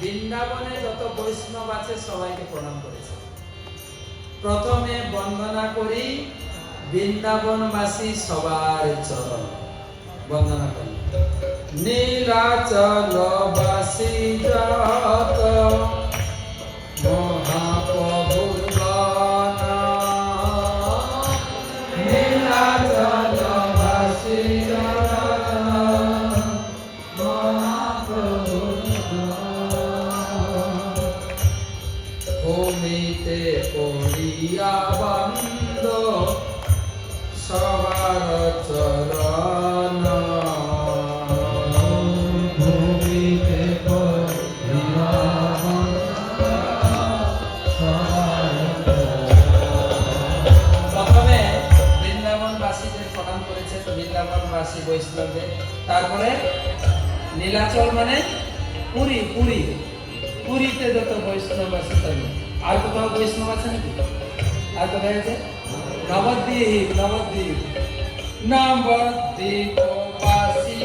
বৃন্দাবনে যত বৈষ্ণব আছে সবাইকে প্রণাম করেছে। প্রথমে বন্দনা করি বৃন্দাবন বৃন্দাবনবাসী সবার চরণ। বন্দনা করি। নীলাচল বাসী যত তারপরে নীলাচল মানে পুরী পুরী। পুরীতে যত বৈষ্ণব আছে তাদের আর কোথাও বৈষ্ণব আছে নাকি? আর কোথায় আছে? নবদ্বীপ নবদ্বীপ। নবদ্বীপ বাসী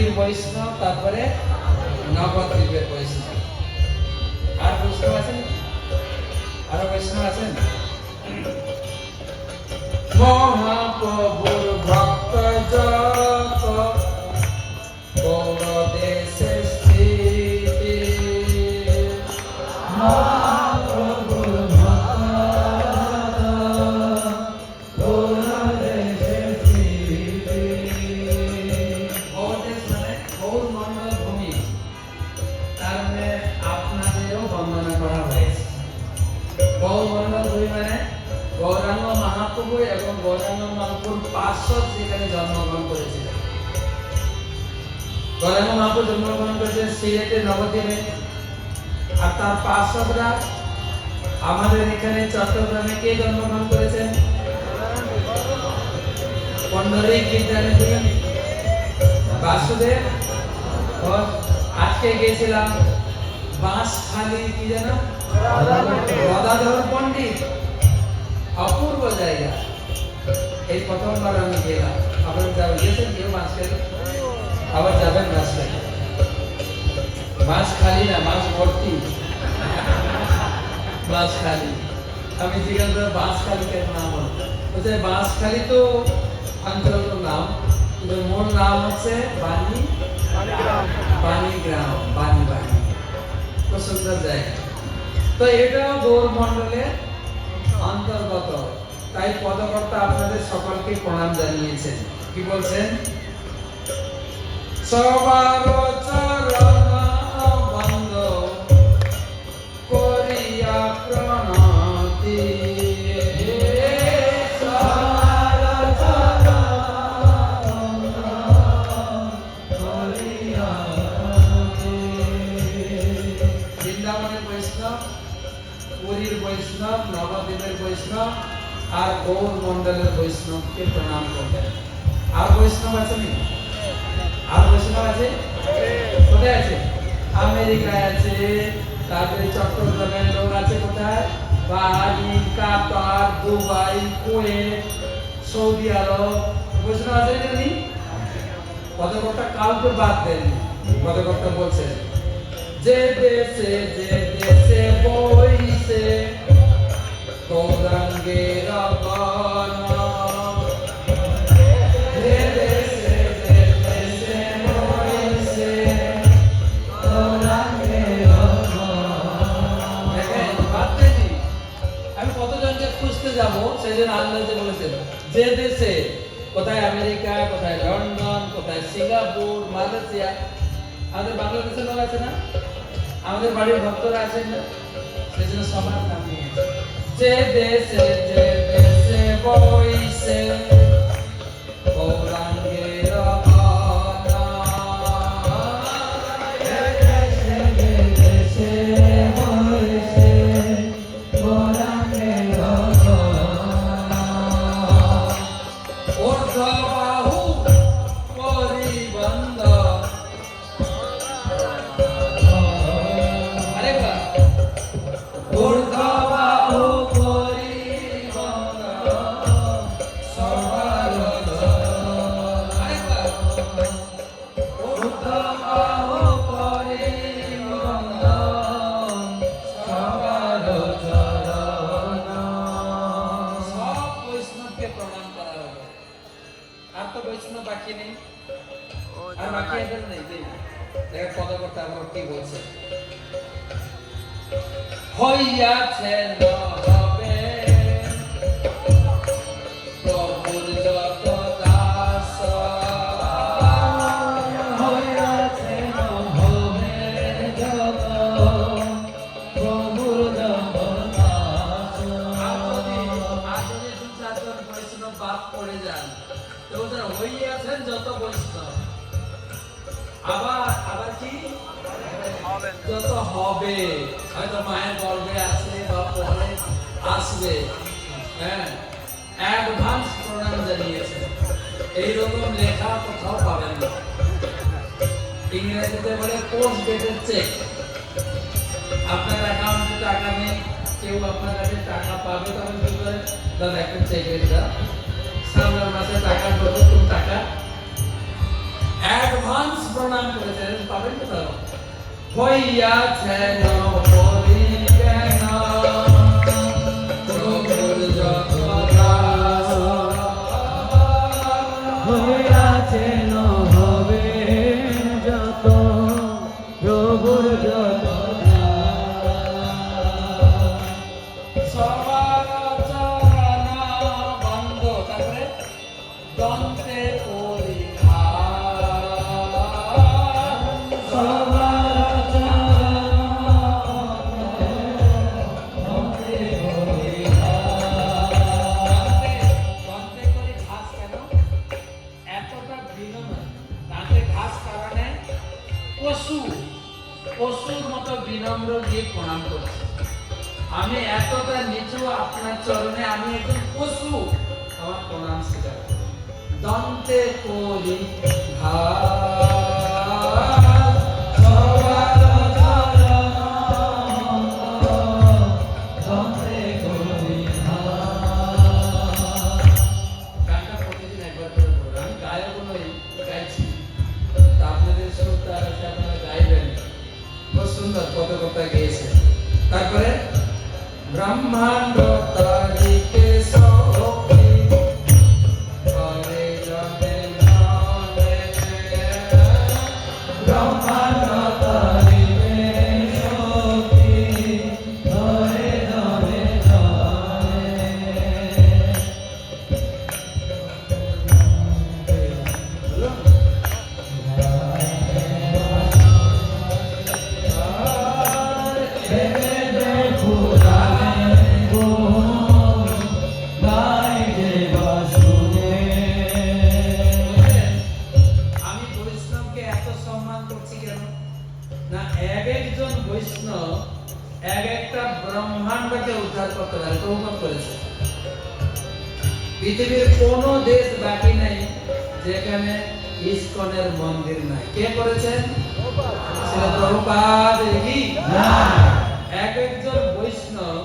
পুরীর বৈষ্ণব, তারপরে নবদ্বীপের বৈষ্ণব। আর বৈষ্ণব আছেন? আরও বৈষ্ণব আছেন? মহাপ্রভুর ভক্ত যত স্থিতি গৌরাঙ্গ মহাপ্রভু জন্মগ্রহণ করেছেন সিলেটে নবদ্বীপে আর তার পার্শ্বদরা আমাদের এখানে চট্টগ্রামে কে জন্মগ্রহণ করেছেন কীর্তনে দিন। বাসুদেব। আজকে গিয়েছিলাম। বাঁশখালী কি যেন? গদাধর পণ্ডিত। অপূর্ব জায়গা। এই প্রথমবার আমি গেলাম। আবার যাবেন গেছেন কেউ বাঁশখালী আবার যাবেন রাস্তায়। বাঁশখালী বাঁশখালী না বাঁশ ভর্তি। বাঁশখালী আমি জিজ্ঞাসা করলাম বাঁশখালী কেন নাম হলো বলছে বাঁশখালী তো অঞ্চলের নাম। কিন্তু মোর নাম হচ্ছে বাণী বাণী গ্রাম, বাণী বাণী। খুব সুন্দর জায়গা। তো এটাও গৌর মণ্ডলের অন্তর্গত। তাই পদকর্তা আপনাদের সকলকে প্রণাম জানিয়েছেন। কি বলছেন? বৈষ্ণব নবদ্বীপের বৈষ্ণব আর গৌর মন্ডলের বৈষ্ণবকে প্রণাম করবেন। আর বৈষ্ণব আছে নি বৈষ্ণব আছে? আমেরিকায় আছে। তারপরে চট্টগ্রামের লোক আছে কোথায়? Bali Qatar Dubai, Kuwait, Saudi Arab. বৈষ্ণব আছে নাকি পদকর্তা কাউকে বাদ দেন পদকর্তা বলছেন। যে দেশে যে কোথায় আমেরিকা, কোথায় লন্ডন, কোথায় সিঙ্গাপুর, মালয়েশিয়া? আমাদের বাংলাদেশের লোক আছে না? আমাদের বাড়ির ভক্তরা আছেন না? সেজন্য সবার নাম নিয়েছে যে দেশে যে দেশে বইছে গৌরাঙ্গের হইয়াছে হবে। প্রভুর যত দাস হইয়াছে হবে যত বাদ পড়ে যান। তো হইয়াছেন যত বৈষ্ণব আবার আবার কি? হবে হয়তো মায়ের গর্ভে আছে বা পরে আসবে হ্যাঁ প্রণাম জানিয়েছে এইরকম লেখা কোথাও পাবেন না ইংরেজিতে বলে পোস্ট ডেটেড চেক আপনার অ্যাকাউন্টে টাকা নেই কেউ আপনার কাছে টাকা পাবে তখন কি করে দাদা একটা চেক এর দাও সামনের মাসে টাকা তুমি টাকা অ্যাডভান্স প্রণাম করেছেন, পাবেন তারা হইয়াছে নবপরি নই, গাইছি। তা আপনাদের শ্রদ্ধা আছে, আপনারা গাইবেন। খুব সুন্দর তারপরে ব্রহ্মাণ্ড না এক একজন বৈষ্ণব এক একটা ব্রহ্মাণ্ডকে উদ্ধার করতে পারে প্রভুপাত করেছে। পৃথিবীর কোন দেশ বাকি নেই যেখানে ইসকনের মন্দির নাই। কে করেছেন প্রভুপাদ এক একজন বৈষ্ণব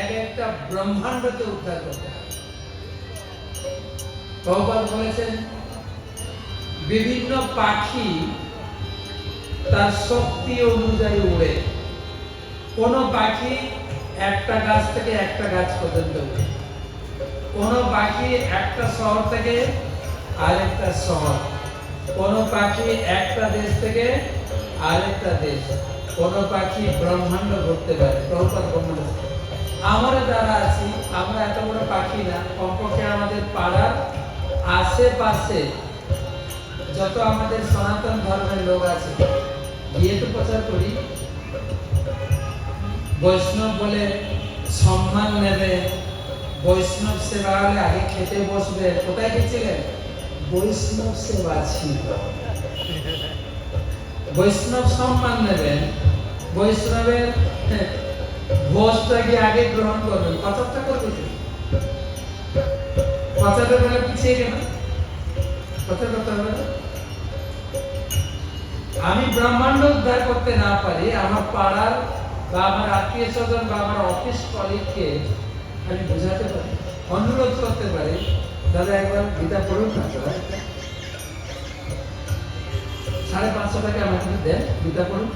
এক একটা ব্রহ্মাণ্ডকে উদ্ধার করতে পারে। বলেছেন বিভিন্ন পাখি তার শক্তি অনুযায়ী উড়ে। কোন পাখি একটা গাছ থেকে একটা গাছ পর্যন্ত উড়ে। কোন পাখি একটা শহর থেকে আরেকটা শহর। কোন পাখি একটা দেশ থেকে আরেকটা দেশ। কোন পাখি ব্রহ্মাণ্ড ঘুরতে পারে প্রভুপাত ব্রহ্মাণ্ড। আমরা যারা আছি, আমরা এত বড় পাখি না, কমপক্ষে আমাদের পাড়ার আশেপাশে যত আমাদের সনাতন ধর্মের লোক আছে গিয়ে প্রচার করি, বৈষ্ণব বলে সম্মান নেবে, বৈষ্ণব সেবা হলে আগে খেতে বসবে। কোথায় গেছিলেন? বৈষ্ণব সেবা ছিল। বৈষ্ণব সম্মান নেবেন, বৈষ্ণবের ভোজটাকে আগে গ্রহণ করবেন। কথাটা করবে? কথাটা বলে পিছিয়ে গেল? কথা কথা? আমি ব্রহ্মাণ্ড উদ্ধার করতে না পারি, আমার পাড়ার বা আমার আত্মীয় স্বজন বা আমার অফিস কলিগকে আমি বোঝাতে পারি, অনুরোধ করতে পারি, দাদা একবার গীতা পড়ুন না সাড়ে পাঁচশো টাকা আমাকে দেন, গীতা পড়ুন।